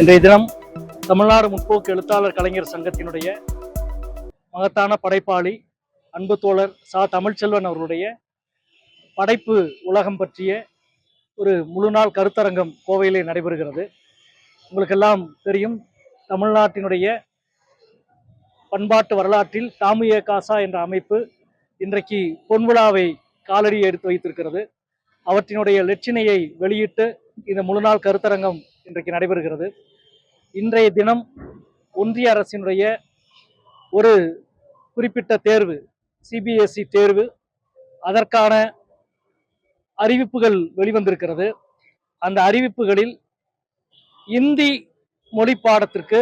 இன்றைய தினம் தமிழ்நாடு முற்போக்கு எழுத்தாளர் கலைஞர் சங்கத்தினுடைய மகத்தான படைப்பாளி அன்பு தோழர் சா. தமிழ்ச்செல்வன் அவர்களுடைய படைப்பு உலகம் பற்றிய ஒரு முழு நாள் கருத்தரங்கம் கோவையிலே நடைபெறுகிறது. உங்களுக்கெல்லாம் தெரியும் தமிழ்நாட்டினுடைய பண்பாட்டு வரலாற்றில் தாமிய காசா என்ற அமைப்பு இன்றைக்கு பொன்விழாவை காலடி எடுத்து வைத்திருக்கிறது. அவற்றினுடைய லட்சினையை வெளியிட்டு இந்த முழு நாள் கருத்தரங்கம் இன்றைக்கு நடைபெறுகிறது. இன்றைய தினம் ஒன்றிய அரசினுடைய ஒரு குறிப்பிட்ட தேர்வு சிபிஎஸ்இ தேர்வு அதற்கான அறிவிப்புகள் வெளிவந்திருக்கிறது. அந்த அறிவிப்புகளில் இந்தி மொழி பாடத்திற்கு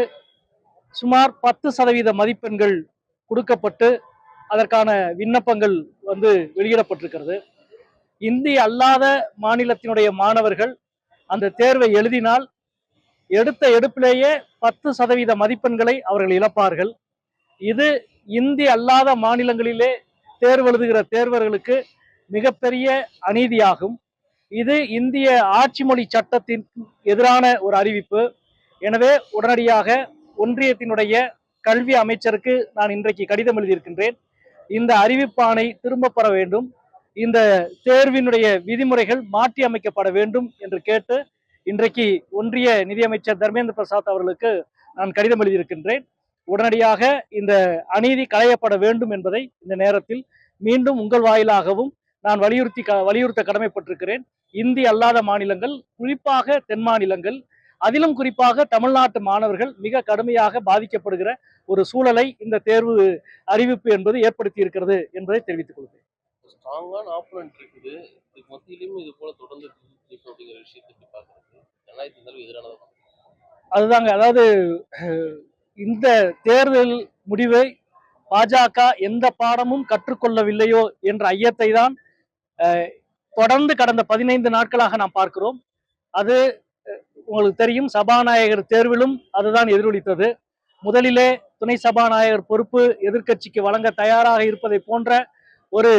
சுமார் பத்து சதவீத மதிப்பெண்கள் கொடுக்கப்பட்டு அதற்கான விண்ணப்பங்கள் வந்து வெளியிடப்பட்டிருக்கிறது. இந்தி அல்லாத மாநிலத்தினுடைய மாணவர்கள் அந்த தேர்வை எழுதினால் எடுத்த எடுப்பிலேயே பத்து சதவீத மதிப்பெண்களை அவர்கள் இழப்பார்கள். இது இந்தி அல்லாத மாநிலங்களிலே தேர்வெழுதுகிற தேர்வர்களுக்கு மிகப்பெரிய அநீதியாகும். இது இந்திய ஆட்சி மொழி சட்டத்தின் எதிரான ஒரு அறிவிப்பு. எனவே உடனடியாக ஒன்றியத்தினுடைய கல்வி அமைச்சருக்கு நான் இன்றைக்கு கடிதம் எழுதியிருக்கின்றேன். இந்த அறிவிப்பானை திரும்ப பெற வேண்டும். இந்த தேர்வினுடைய விதிமுறைகள் மாற்றி அமைக்கப்பட வேண்டும் என்று கேட்டு இன்றைக்கு ஒன்றிய நிதியமைச்சர் தர்மேந்திர பிரசாத் அவர்களுக்கு நான் கடிதம் எழுதியிருக்கின்றேன். உடனடியாக இந்த அநீதி களையப்பட வேண்டும் என்பதை இந்த நேரத்தில் மீண்டும் உங்கள் வாயிலாகவும் நான் வலியுறுத்தி வலியுறுத்த கடமைப்பட்டிருக்கிறேன். இந்தி அல்லாத மாநிலங்கள் குறிப்பாக தென் மாநிலங்கள் அதிலும் குறிப்பாக தமிழ்நாட்டு மாணவர்கள் மிக கடுமையாக பாதிக்கப்படுகிற ஒரு சூழலை இந்த தேர்வு அறிவிப்பு என்பது ஏற்படுத்தி இருக்கிறது என்பதை தெரிவித்துக் கொள்கிறேன். அப்படிங்கிற விஷயத்தை எப்படி பார்க்கறது? ஜனநாயகத்தின் எதிரானதான் அதுதாங்க. அதாவது இந்த தேர்தல் முடிவை பாஜக எந்த பாடமும் கற்றுக்கொள்ளவில்லையோ என்ற ஐயத்தை தான் தொடர்ந்து கடந்த பதினைந்து நாட்களாக நாம் பார்க்கிறோம். அது உங்களுக்கு தெரியும். சபாநாயகர் தேர்விலும் அதுதான் எதிரொலித்தது. முதலிலே துணை சபாநாயகர் பொறுப்பு எதிர்க்கட்சிக்கு வழங்க தயாராக இருப்பதை போன்ற ஒரு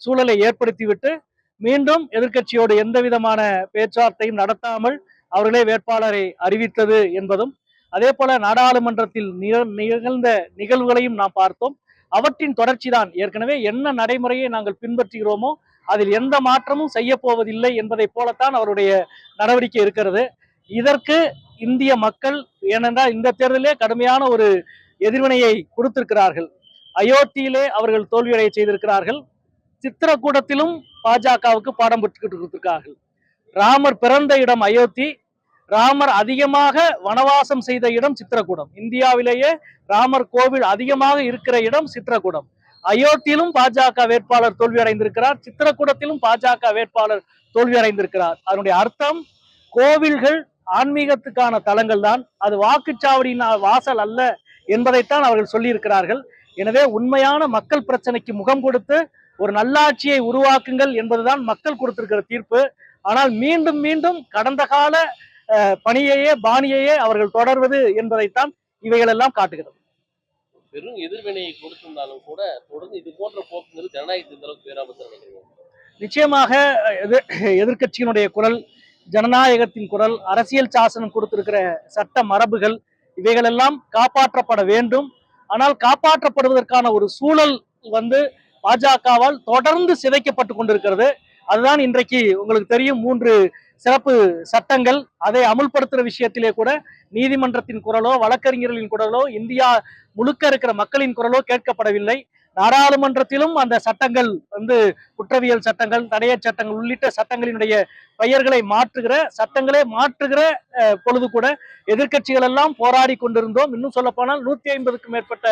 சூழலை ஏற்படுத்திவிட்டு மீண்டும் எதிர்க்கட்சியோடு எந்த விதமான பேச்சுவார்த்தையும் நடத்தாமல் அவர்களே வேட்பாளரை அறிவித்தது என்பதும் அதே போல நாடாளுமன்றத்தில் நிகழ்ந்த நிகழ்வுகளையும் நாம் பார்த்தோம். அவற்றின் தொடர்ச்சி தான் ஏற்கனவே என்ன நடைமுறையை நாங்கள் பின்பற்றுகிறோமோ அதில் எந்த மாற்றமும் செய்ய போவதில்லை என்பதை போலத்தான் அவருடைய நடவடிக்கை இருக்கிறது. இதற்கு இந்திய மக்கள் ஏனென்றால் இந்த தேர்தலே கடுமையான ஒரு எதிர்வினையை கொடுத்திருக்கிறார்கள். அயோத்தியிலே அவர்கள் தோல்வியடைய செய்திருக்கிறார்கள். சித்திரக்கூடத்திலும் பாஜகவுக்கு பாடம் பெற்றுக்கிட்டு கொடுத்திருக்கிறார்கள் ராமர் பிறந்த இடம் அயோத்தி ராமர் அதிகமாக வனவாசம் செய்த இடம் சித்திரக்கூடம். இந்தியாவிலேயே ராமர் கோவில் அதிகமாக இருக்கிற இடம் சித்திரக்கூடம். அயோத்தியிலும் பாஜக வேட்பாளர் தோல்வி அடைந்திருக்கிறார் சித்திரக்கூடத்திலும் பாஜக வேட்பாளர் தோல்வி அடைந்திருக்கிறார் அதனுடைய அர்த்தம் கோவில்கள் ஆன்மீகத்துக்கான தலங்கள் தான். அது வாக்குச்சாவடியின் வாசல் அல்ல என்பதைத்தான் அவர்கள் சொல்லியிருக்கிறார்கள். எனவே உண்மையான மக்கள் பிரச்சனைக்கு முகம் கொடுத்து ஒரு நல்லாட்சியை உருவாக்குங்கள் என்பதுதான் மக்கள் கொடுத்திருக்கிற தீர்ப்பு. ஆனால் மீண்டும் மீண்டும் கடந்த கால பணியையே பாணியையே அவர்கள் தொடர்வது என்பதைத்தான் இவைகளெல்லாம் காட்டுகிறது. பெரும் எதிர்வினையை கொடுத்திருந்தாலும் கூட தொடர்ந்து இது போன்ற போக்குங்கிறது ஜனநாயகத்தின் அளவுக்கு பேராபத்து நினைக்கிறீங்க நிச்சயமாக அஹ், எதிர் எதிர்க்கட்சியினுடைய குரல் ஜனநாயகத்தின் குரல் அரசியல் சாசனம் கொடுத்திருக்கிற சட்ட மரபுகள் இவைகளெல்லாம் காப்பாற்றப்பட வேண்டும். ஆனால் காப்பாற்றப்படுவதற்கான ஒரு சூழல் வந்து பாஜகவால் தொடர்ந்து சிதைக்கப்பட்டு கொண்டிருக்கிறது. அதுதான் இன்றைக்கு உங்களுக்கு தெரியும் மூன்று சிறப்பு சட்டங்கள். அதை அமுல்படுத்துகிற விஷயத்திலே கூட நீதிமன்றத்தின் குரலோ வழக்கறிஞர்களின் குரலோ இந்தியா முழுக்க இருக்கிற மக்களின் குரலோ கேட்கப்படவில்லை. நாடாளுமன்றத்திலும் அந்த சட்டங்கள் வந்து குற்றவியல் சட்டங்கள் தடைய சட்டங்கள் உள்ளிட்ட சட்டங்களினுடைய பெயர்களை மாற்றுகிற சட்டங்களே மாற்றுகிற பொழுது கூட எதிர்க்கட்சிகள் எல்லாம் போராடி கொண்டிருந்தோம். இன்னும் சொல்ல போனால் நூத்தி ஐம்பதுக்கும் மேற்பட்ட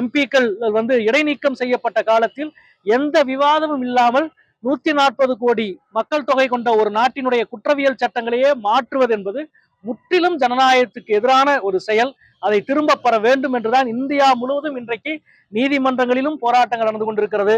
எம்பிக்கள் வந்து இடைநீக்கம் செய்யப்பட்ட காலத்தில் எந்த விவாதமும் இல்லாமல் நூத்தி நாற்பது கோடி மக்கள் தொகை கொண்ட ஒரு நாட்டினுடைய குற்றவியல் சட்டங்களையே மாற்றுவது என்பது முற்றிலும் ஜனநாயகத்துக்கு எதிரான ஒரு செயல். அதை திரும்ப பெற வேண்டும் என்றுதான் இந்தியா முழுவதும் இன்றைக்கு நீதிமன்றங்களிலும் போராட்டங்கள் நடந்து கொண்டிருக்கிறது.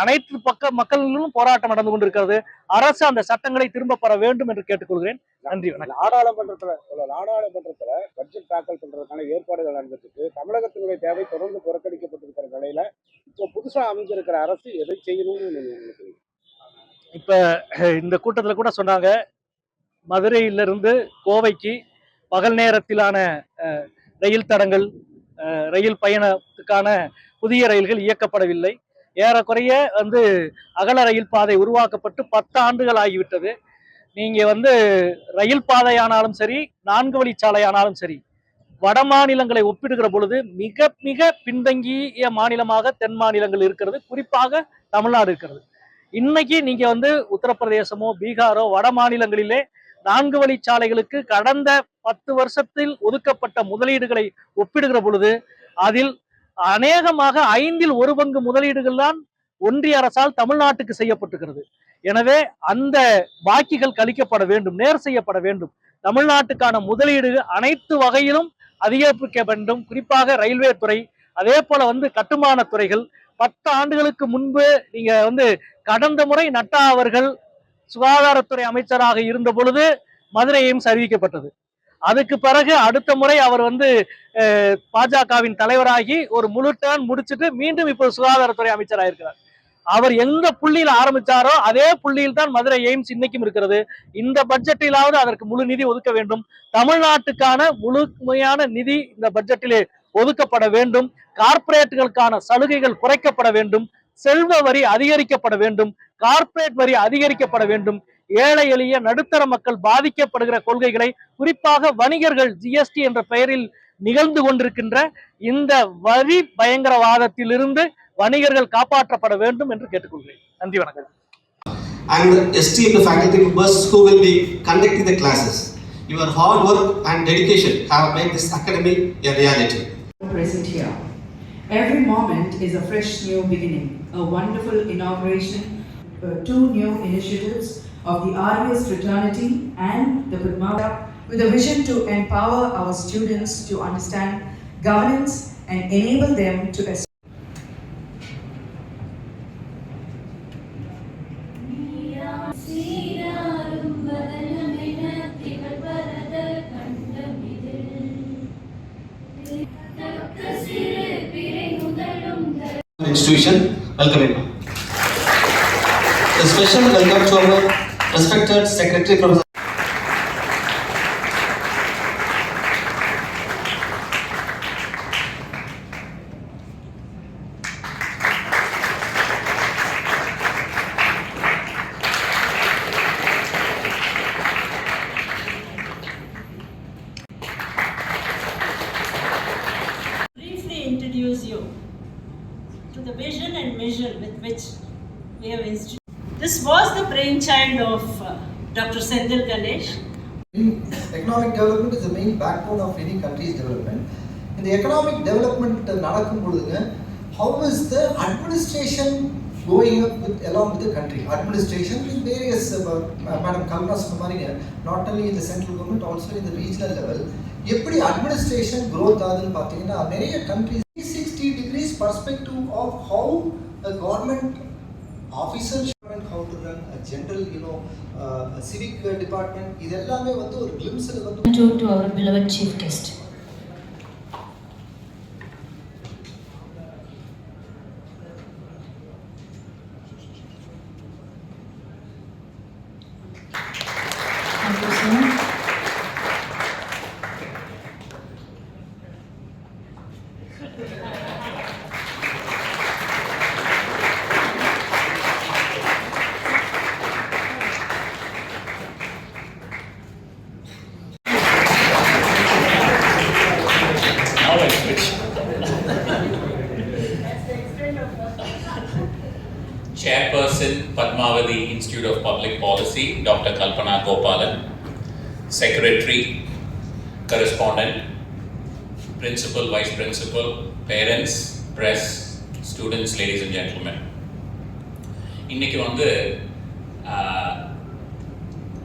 அனைத்து பக்க மக்களிலும் போராட்டம் நடந்து கொண்டிருக்கிறது. அரசு அந்த சட்டங்களை திரும்ப பெற வேண்டும் என்று கேட்டுக்கொள்கிறேன். நன்றி வணக்கம். நாடாளுமன்றத்துல நாடாளுமன்றத்துல பட்ஜெட் தாக்கல் பண்றதுக்கான ஏற்பாடுகள் நடந்துட்டு தமிழகத்தினுடைய தேவை தொடர்ந்து புறக்கணிக்கப்பட்டிருக்கிற நிலையில இப்போ புதுசா அமைஞ்சிருக்கிற அரசு எதை செய்யணும்னு இப்ப இந்த கூட்டத்துல கூட சொன்னாங்க மதுரையிலிருந்து கோவைக்கு பகல் நேரத்திலான ரயில் தடங்கள் ரயில் பயணத்துக்கான புதிய ரயில்கள் இயக்கப்படவில்லை. ஏறக்குறைய வந்து அகல ரயில் பாதை உருவாக்கப்பட்டு பத்து ஆண்டுகள் ஆகிவிட்டது. நீங்க வந்து ரயில் பாதையானாலும் சரி நான்கு வழிச்சாலையானாலும் சரி வட மாநிலங்களை ஒப்பிடுகிற பொழுது மிக மிக பின்தங்கிய மாநிலமாக தென் மாநிலங்கள் இருக்கிறது. குறிப்பாக தமிழ்நாடு இருக்கிறது. இன்னைக்கு நீங்க வந்து உத்தரப்பிரதேசமோ பீகாரோ வட மாநிலங்களிலே நான்கு வழிச்சாலைகளுக்கு கடந்த பத்து வருஷத்தில் ஒதுக்கப்பட்ட முதலீடுகளை ஒப்பிடுகிற பொழுது அதில் அநேகமாக ஐந்தில் ஒரு பங்கு முதலீடுகள் தான் ஒன்றிய அரசால் தமிழ்நாட்டுக்கு செய்யப்பட்டுகிறது எனவே அந்த பாக்கிகள் கழிக்கப்பட வேண்டும் நேர் செய்யப்பட வேண்டும். தமிழ்நாட்டுக்கான முதலீடு அனைத்து வகையிலும் அதிகரிக்க வேண்டும் குறிப்பாக ரயில்வே துறை அதே போல வந்து கட்டுமான துறைகள். பத்து ஆண்டுகளுக்கு முன்பு நீங்க வந்து கடந்த முறை நட்டா அவர்கள் சுகாதாரத்துறை அமைச்சராக இருந்த பொழுது மதுரை எய்ம்ஸ் அறிவிக்கப்பட்டது அதுக்கு பிறகு அடுத்த முறை அவர் வந்து பாஜகவின் தலைவராகி ஒரு முழு டேர்ன் முடிச்சிட்டு மீண்டும் இப்போ சுகாதாரத்துறை அமைச்சராக இருக்கிறார் அவர் எந்த புள்ளியில் ஆரம்பிச்சாரோ அதே புள்ளியில் தான் மதுரை எய்ம்ஸ் இன்னைக்கும் இருக்கிறது. இந்த பட்ஜெட்டிலாவது அதற்கு முழு நிதி ஒதுக்க வேண்டும். தமிழ்நாட்டுக்கான முழுமையான நிதி இந்த பட்ஜெட்டிலே ஒதுக்கப்பட வேண்டும். கார்ப்பரேட்டுகளுக்கான சலுகைகள் குறைக்கப்பட வேண்டும். செல்வ வரி அதிகரிக்கப்பட வேண்டும் கார்ப்பரேட் வரி அதிகரிக்கப்பட வேண்டும் ஏழை எளிய நடுத்தர மக்கள் பாதிக்கப்படுகிற கொள்கைகளை குறிப்பாக வணிகர்கள் ஜிஎஸ்டி என்ற பெயரில் நிகழ்ந்து கொண்டிருக்கின்ற இந்த வரி பயங்கரவாதத்திலிருந்து வணிகர்கள் காப்பாற்றப்பட வேண்டும் என்று கேட்டுக்கொள்கிறேன் நன்றி வணக்கம் and esteemed faculty members who will be conducting the classes. Your hard work and dedication have made this academy a reality. present here. Every moment is a fresh new beginning, a wonderful inauguration, uh, two new initiatives of the RVS fraternity and the Padmavati with a vision to empower our students to understand governance and enable them to Institution, welcome everyone. A special welcome to our respected Secretary Professor. To the vision and mission with which we have instituted. This was the brainchild of uh, Dr. Sendil Ganesh. economic development is the main backbone of any country's development. In the economic development நடக்கும் பொழுதுங்க how is the administration going up with along with the country? Administration in various, uh, Madam Kalna சொன்ன மாதிரிங்க not only in the central government also in the regional level எப்படி administration growth ஆகுதுன்னு பார்த்தீங்கன்னா நிறைய countries perspective of how a government officer should run, how to run a general, you know, uh, a civic uh, department இது எல்லாமே வந்து ஒரு glimpse-ல வந்து to, to our beloved chief guest. Padmavati Institute of Public Policy, Dr. Kalpana Gopalan, Secretary, Correspondent, Principal, Vice Principal, Parents, Press, Students, Ladies and Gentlemen. இன்னைக்கு வந்து ஆஹ்,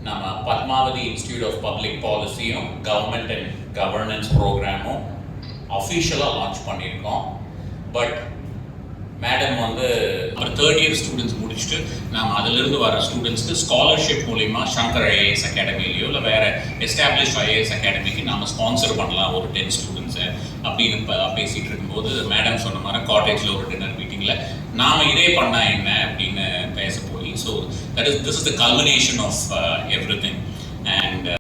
நம்ம Padmavathi institute of public பாலிசியும் கவர்மெண்ட் அண்ட் கவர்னன்ஸ் ப்ரோக்ராமும் அஃபிஷியலாக launch பண்ணியிருக்கோம் but madam வந்து அப்புறம் தேர்ட் இயர் ஸ்டூடெண்ட்ஸ் முடிச்சுட்டு நாம் அதிலிருந்து வர ஸ்டூடெண்ட்ஸ்க்கு ஸ்காலர்ஷிப் மூலிமா சங்கர் ஐஏஎஸ் அகாடமிலேயோ இல்லை வேறு எஸ்டாப்ளிஷ் ஐஏஎஸ் அகாடமிக்கு நாம் ஸ்பான்சர் பண்ணலாம் ஒரு டென் ஸ்டூடெண்ட்ஸை அப்படின்னு ப- பேசிகிட்டு இருக்கும்போது மேடம் சொன்ன மாதிரி காட்டேஜில் ஒரு டின்னர் மீட்டிங்கில் நாம் இதே பண்ணால் என்ன அப்படின்னு பேச போய் so that is this is the culmination of everything